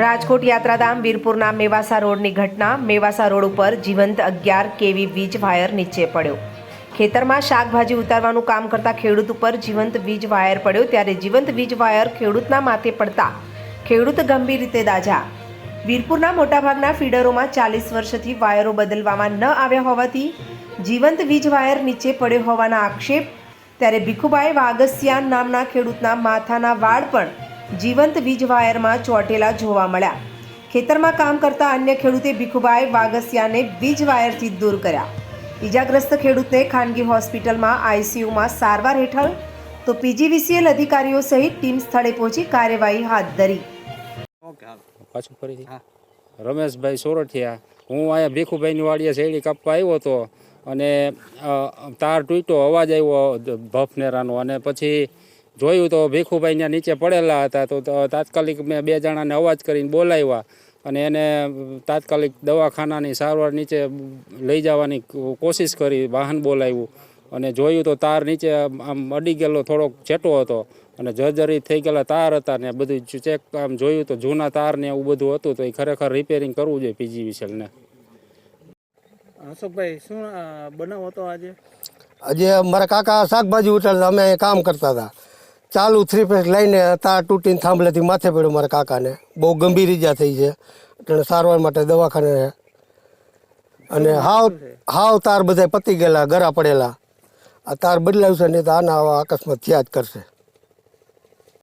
રાજકોટ યાત્રાધામ વીરપુરના મેવાસા રોડની ઘટના. મેવાસા રોડ ઉપર જીવંત અગિયાર કેવી વીજ વાયર નીચે પડ્યો. ખેતરમાં શાકભાજી ઉતારવાનું કામ કરતા ખેડૂત ઉપર જીવંત વીજ વાયર પડ્યો. ત્યારે જીવંત વીજ વાયર ખેડૂતના માથે પડતા. ખેડૂત ગંભીર રીતે દાઝા. વીરપુરના મોટાભાગના ફીડરોમાં ચાલીસ વર્ષથી વાયરો બદલવામાં ન આવ્યા હોવાથી જીવંત વીજ વાયર નીચે પડ્યો હોવાના આક્ષેપ. ત્યારે ભીખુભાઈ વાગસિયાન નામના ખેડૂતના માથાના વાળ પણ જીવંત વીજ વાયરમાં ચોંટેલા જોવા મળ્યા. ખેતરમાં કામ કરતા અન્ય ખેડૂતે ભીખુભાઈ વાગસિયાને વીજ વાયરથી દૂર કર્યા. ઇજાગ્રસ્ત ખેડૂતને ખાનગી હોસ્પિટલમાં આઈસીયુમાં સારવાર હેઠળ તો પીજીવીસીએલ અધિકારીઓ સહિત ટીમ સ્થળે પહોંચી કાર્યવાહી હાથ ધરી. પાછું ફરીથી. રમેશભાઈ સોરઠિયા હું અહીંયા ભીખુભાઈની વાડીએ શેરડી કાપવા આવ્યો હતો અને તાર તૂટ્યો અવાજ આવ્યો ભફનેરાનો અને પછી જોયું તો ભીખુભાઈ ત્યાં નીચે પડેલા હતા તો તાત્કાલિક મેં બે જણાને અવાજ કરીને બોલાવ્યા અને એને તાત્કાલિક દવાખાનાની સારવાર નીચે લઈ જવાની કોશિશ કરી વાહન બોલાવ્યું. અને જોયું તો તાર નીચે આમ અડી ગયેલો થોડોક છેટો હતો અને જર્જરિત થઈ ગયેલા તાર હતા ને બધું ચેક આમ જોયું તો જૂના તાર ને એવું બધું હતું તો એ ખરેખર રિપેરિંગ કરવું જોઈએ પીજી વિશેલને. અશોકભાઈ શું બનાવ હતો આજે? આજે મારા કાકા શાકભાજી ઉતારતા અમે કામ કરતા હતા. ચાલુ થ્રી ફેસ લઈને તાર તૂટીને થાંભલેથી માથે પડ્યો મારા કાકાને. બહુ ગંભીર ઈજા થઈ છે. એટલે સારવાર માટે દવાખાને અને હાવ હાવ તાર બધા પતી ગયેલા, ગરા પડેલા. આ તાર બદલાવ્યું છે, નહીં તો આના આવા અકસ્માત થયા જ કરશે.